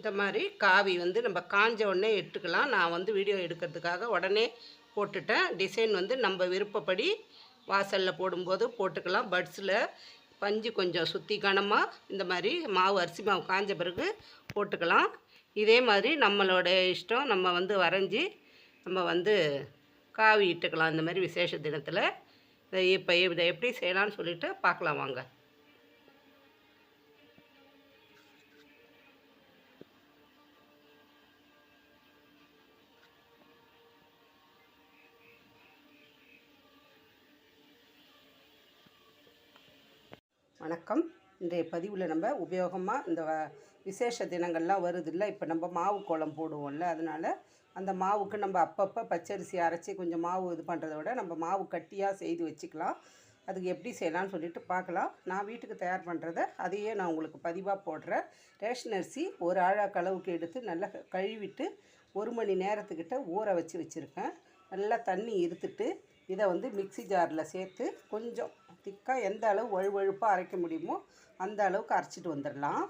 இந்த மாதிரி காவி வந்து நம்ம காஞ்ச உடனே எடுத்துக்கலாம். நான் வந்து வீடியோ எடுக்கிறதுக்காக உடனே போட்டுட்டேன். டிசைன் வந்து நம்ம விருப்பப்படி வாசலில் போடும்போது போட்டுக்கலாம். பட்ஸில் பஞ்சு கொஞ்சம் சுற்றி கனமாக இந்த மாதிரி மாவு அரிசி மாவு காஞ்ச பிறகு போட்டுக்கலாம். இதே மாதிரி நம்மளோட இஷ்டம். நம்ம வந்து வரைஞ்சி நம்ம வந்து காவி இட்டுக்கலாம். இந்த மாதிரி விசேஷ தினத்தில். இதை இப்போ இதை எப்படி செய்யலாம்னு சொல்லிட்டு பார்க்கலாம் வாங்க. வணக்கம். இன்றைய பதிவில் நம்ம உபயோகமாக இந்த விசேஷ தினங்கள்லாம் வருது இல்லை இப்போ நம்ம மாவு கோலம் போடுவோம்ல அதனால் அந்த மாவுக்கு நம்ம அப்பப்போ பச்சரிசி அரைச்சி கொஞ்சம் மாவு இது பண்ணுறத விட நம்ம மாவு கட்டியாக செய்து வச்சுக்கலாம். அதுக்கு எப்படி செய்யலாம்னு சொல்லிட்டு பார்க்கலாம். நான் வீட்டுக்கு தயார் பண்ணுறத அதையே நான் உங்களுக்கு பதிவாக போடுறேன். ரேஷன் அரிசி ஒரு ஆழாக்கு அளவுக்கு எடுத்து நல்லா கழுவிட்டு ஒரு மணி நேரத்துக்கிட்ட ஊற வச்சு வச்சுருக்கேன். நல்லா தண்ணி இருத்துட்டு இதை வந்து மிக்ஸி ஜாரில் சேர்த்து கொஞ்சம் திக்காக எந்த அளவு வழுவழுப்பாக அரைக்க முடியுமோ அந்த அளவுக்கு அரைச்சிட்டு வந்துடலாம்.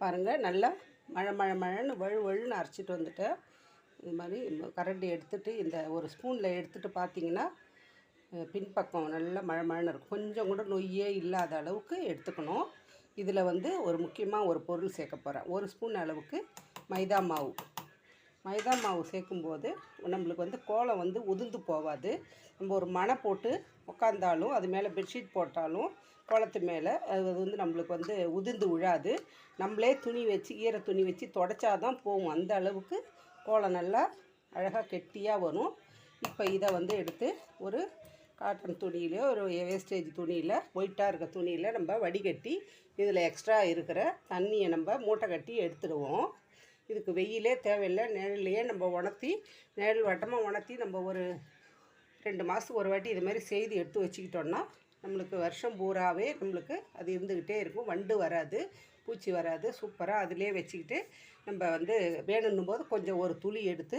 பாருங்கள் நல்லா மழை மழை மழைன்னு வழு வழுன்னு அரைச்சிட்டு வந்துட்டேன் இது மாதிரி கரண்டி எடுத்துட்டு இந்த ஒரு ஸ்பூனில் எடுத்துட்டு பார்த்தீங்கன்னா பின்பக்கம் நல்லா மழை மழைன்னு இருக்கும். கொஞ்சம் கூட நொய்யே இல்லாத அளவுக்கு எடுத்துக்கணும். இதில் வந்து ஒரு முக்கியமாக ஒரு பொருள் சேர்க்க போகிறேன் ஒரு ஸ்பூன் அளவுக்கு மைதா மாவு. மைதா மாவு சேர்க்கும்போது நம்மளுக்கு வந்து கோலம் வந்து உதிர்ந்து போகாது. நம்ம ஒரு மனை போட்டு உட்காந்தாலும் அது மேலே பெட்ஷீட் போட்டாலும் கோலத்து மேலே அது வந்து நம்மளுக்கு வந்து உதிர்ந்து விழாது நம்மளே துணி வச்சு ஈர துணி வச்சு தொடச்சாதான் போகும். அந்த அளவுக்கு கோலம் நல்லா அழகாக கெட்டியாக வரும். இப்போ இதை வந்து எடுத்து ஒரு காட்டன் துணியிலையோ ஒரு வேஸ்டேஜ் துணியில் ஒயிட்டாக இருக்க துணியில் நம்ம வடிகட்டி இதில் எக்ஸ்ட்ரா இருக்கிற தண்ணியை நம்ம மூட்டை கட்டி எடுத்துடுவோம். இதுக்கு வெயிலே தேவையில்லை நிழல்லையே நம்ம உணர்த்தி நிழல் வட்டமாக உணர்த்தி நம்ம ஒரு ரெண்டு மாதத்துக்கு ஒரு வாட்டி இது மாதிரி செய்து எடுத்து வச்சுக்கிட்டோன்னா நம்மளுக்கு வருஷம் பூராவே நம்மளுக்கு அது இருந்துக்கிட்டே இருக்கும். வண்டு வராது பூச்சி வராது சூப்பராக அதிலே வச்சுக்கிட்டு நம்ம வந்து வேணுன்னும் போது கொஞ்சம் ஒரு துளி எடுத்து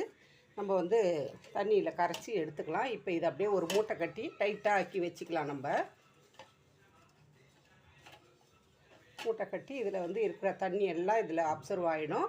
நம்ம வந்து தண்ணியில் கரைச்சி எடுத்துக்கலாம். இப்போ இதை அப்படியே ஒரு மூட்டை கட்டி டைட்டாக ஆக்கி வச்சுக்கலாம் நம்ம. மூட்டை கட்டி இதில் வந்து இருக்கிற தண்ணி எல்லாம் இதில் அப்சர்வ் ஆகிடும்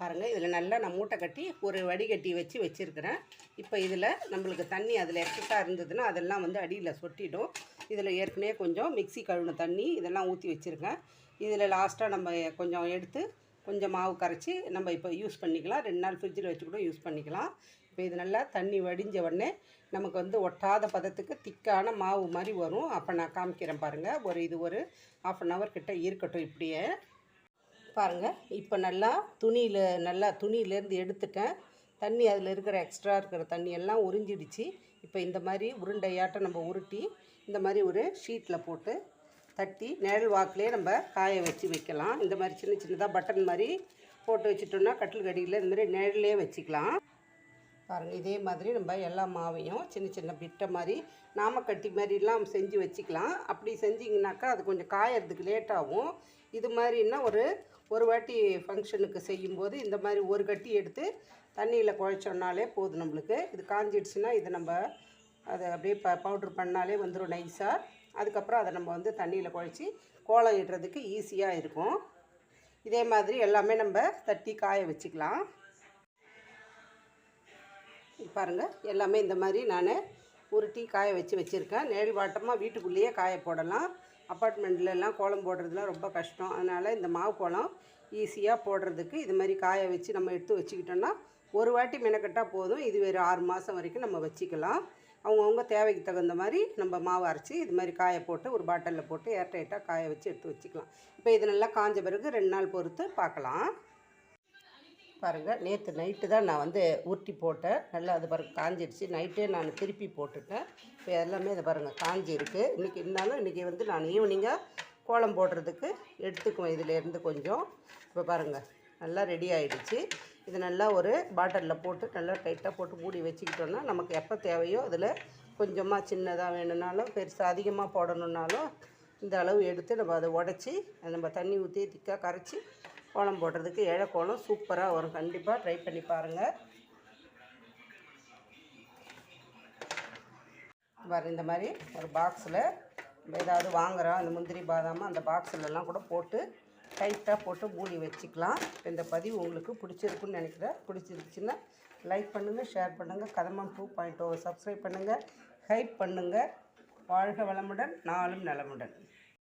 பாருங்கள் இதில் நல்லா நான் மூட்டை கட்டி ஒரு வடிகட்டி வச்சு வச்சுருக்கிறேன். இப்போ இதில் நம்மளுக்கு தண்ணி அதில் எக்ஸஸாக இருந்ததுன்னா அதெல்லாம் வந்து அடியில் சொட்டிடும். இதில் ஏற்கனவே கொஞ்சம் மிக்ஸி கழுவின தண்ணி இதெல்லாம் ஊற்றி வச்சுருக்கேன். இதில் லாஸ்ட்டாக நம்ம கொஞ்சம் எடுத்து கொஞ்சம் மாவு கரைச்சி நம்ம இப்போ யூஸ் பண்ணிக்கலாம். ரெண்டு நாள் ஃப்ரிட்ஜில் வச்சு கூட யூஸ் பண்ணிக்கலாம். இப்போ இது நல்லா தண்ணி வடிஞ்ச உடனே நமக்கு வந்து ஒட்டாத பதத்துக்கு திக்கான மாவு மாதிரி வரும். அப்போ நான் காமிக்கிறேன் பாருங்கள் ஒரு இது ஒரு ஆஃப் அன் ஹவர் கிட்டே இருக்கட்டும் இப்படியே. பாருங்கள் இப்போ நல்லா துணியில் நல்லா துணியிலேருந்து எடுத்துட்டேன். தண்ணி அதில் இருக்கிற எக்ஸ்ட்ரா இருக்கிற தண்ணி எல்லாம் உறிஞ்சிடுச்சு. இப்போ இந்த மாதிரி உருண்டையாட்டம் நம்ம உருட்டி இந்த மாதிரி ஒரு ஷீட்டில் போட்டு தட்டி நிழல் வாக்கிலே நம்ம காய வச்சு வைக்கலாம். இந்த மாதிரி சின்ன சின்னதாக பட்டன் மாதிரி போட்டு வச்சுட்டோம்னா கட்டில் கடியில் இந்த மாதிரி நிழல்லே வச்சுக்கலாம். பாருங்கள் இதே மாதிரி நம்ம எல்லா மாவையும் சின்ன சின்ன பிட்டை மாதிரி நாமக்கட்டி மாதிரிலாம் செஞ்சு வச்சுக்கலாம். அப்படி செஞ்சிங்கனாக்கா அது கொஞ்சம் காயறதுக்கு லேட்டாகும் இது மாதிரின்னா ஒரு ஒரு வாட்டி ஃபங்க்ஷனுக்கு செய்யும்போது இந்த மாதிரி ஒரு கட்டி எடுத்து தண்ணியில் குழைச்சோன்னாலே போதும் நம்மளுக்கு. இது காஞ்சிடுச்சுன்னா இதை நம்ம அதை அப்படியே ப பவுட்ரு பண்ணாலே வந்துடும் நைஸாக அதுக்கப்புறம் அதை நம்ம வந்து தண்ணியில் குழைச்சி கோலம் இடுறதுக்கு ஈஸியாக இருக்கும். இதே மாதிரி எல்லாமே நம்ம தட்டி காய வச்சுக்கலாம். பாருங்கள் எல்லாமே இந்த மாதிரி நான் உருட்டி காய வச்சு வச்சுருக்கேன். நிழல் வாட்டமாக வீட்டுக்குள்ளேயே காய போடலாம். அப்பார்ட்மெண்ட்லலாம் கோலம் போடுறதுலாம் ரொம்ப கஷ்டம். அதனால் இந்த மாவு கோலம் ஈஸியாக போடுறதுக்கு இது மாதிரி காய வச்சு நம்ம எடுத்து வச்சுக்கிட்டோன்னா ஒரு வாட்டி மெனக்கட்டால் போதும். இது வேறு ஆறு மாதம் வரைக்கும் நம்ம வச்சுக்கலாம். அவங்கவுங்க தேவைக்கு தகுந்த மாதிரி நம்ம மாவு அரைச்சி இது மாதிரி காய போட்டு ஒரு பாட்டிலில் போட்டு ஏர்டைட்டாக காய வச்சு எடுத்து வச்சுக்கலாம். இப்போ இது நல்லா காஞ்ச பிறகு ரெண்டு நாள் பொறுத்து பார்க்கலாம். பாருங்கள் நேற்று நைட்டு தான் நான் வந்து உருட்டி போட்டேன். நல்லா அது பாருங்கள் காஞ்சிடுச்சு. நைட்டே நான் திருப்பி போட்டுட்டேன். இப்போ எல்லாமே இது பாருங்கள் காஞ்சி இருக்குது இன்றைக்கி இருந்தாலும் இன்றைக்கி வந்து நான் ஈவினிங்காக கோலம் போடுறதுக்கு எடுத்துக்குவேன். இதிலேருந்து கொஞ்சம். இப்போ பாருங்கள் நல்லா ரெடி ஆகிடுச்சு இது நல்லா ஒரு பாட்டிலில் போட்டு நல்லா டைட்டாக போட்டு மூடி வச்சுக்கிட்டோன்னா நமக்கு எப்போ தேவையோ அதில் கொஞ்சமாக சின்னதாக வேணும்னாலும் பெருசாக அதிகமாக போடணுன்னாலும் இந்த அளவு எடுத்து நம்ம அதை உடச்சி நம்ம தண்ணி ஊற்றி திக்காக கரைச்சி கோலம் போடுறதுக்கு ஏழை கோலம் சூப்பராக வரும். கண்டிப்பாக ட்ரை பண்ணி பாருங்கள் பாரு இந்த மாதிரி ஒரு பாக்ஸில் நம்ம ஏதாவது வாங்குகிறோம் அந்த முந்திரி பாதாமல் அந்த பாக்ஸ்லலாம் கூட போட்டு டைட்டாக போட்டு மூடி வச்சுக்கலாம். இந்த பதிவு உங்களுக்கு பிடிச்சிருக்குன்னு நினைக்கிறேன். பிடிச்சிருச்சுன்னா லைக் பண்ணுங்கள் ஷேர் பண்ணுங்கள் கதமம் டூ பாயிண்ட் ஓ oh சப்ஸ்கிரைப் பண்ணுங்கள் ஹைப் பண்ணுங்கள் வாழ்க வளமுடன் நாளும் நலமுடன்.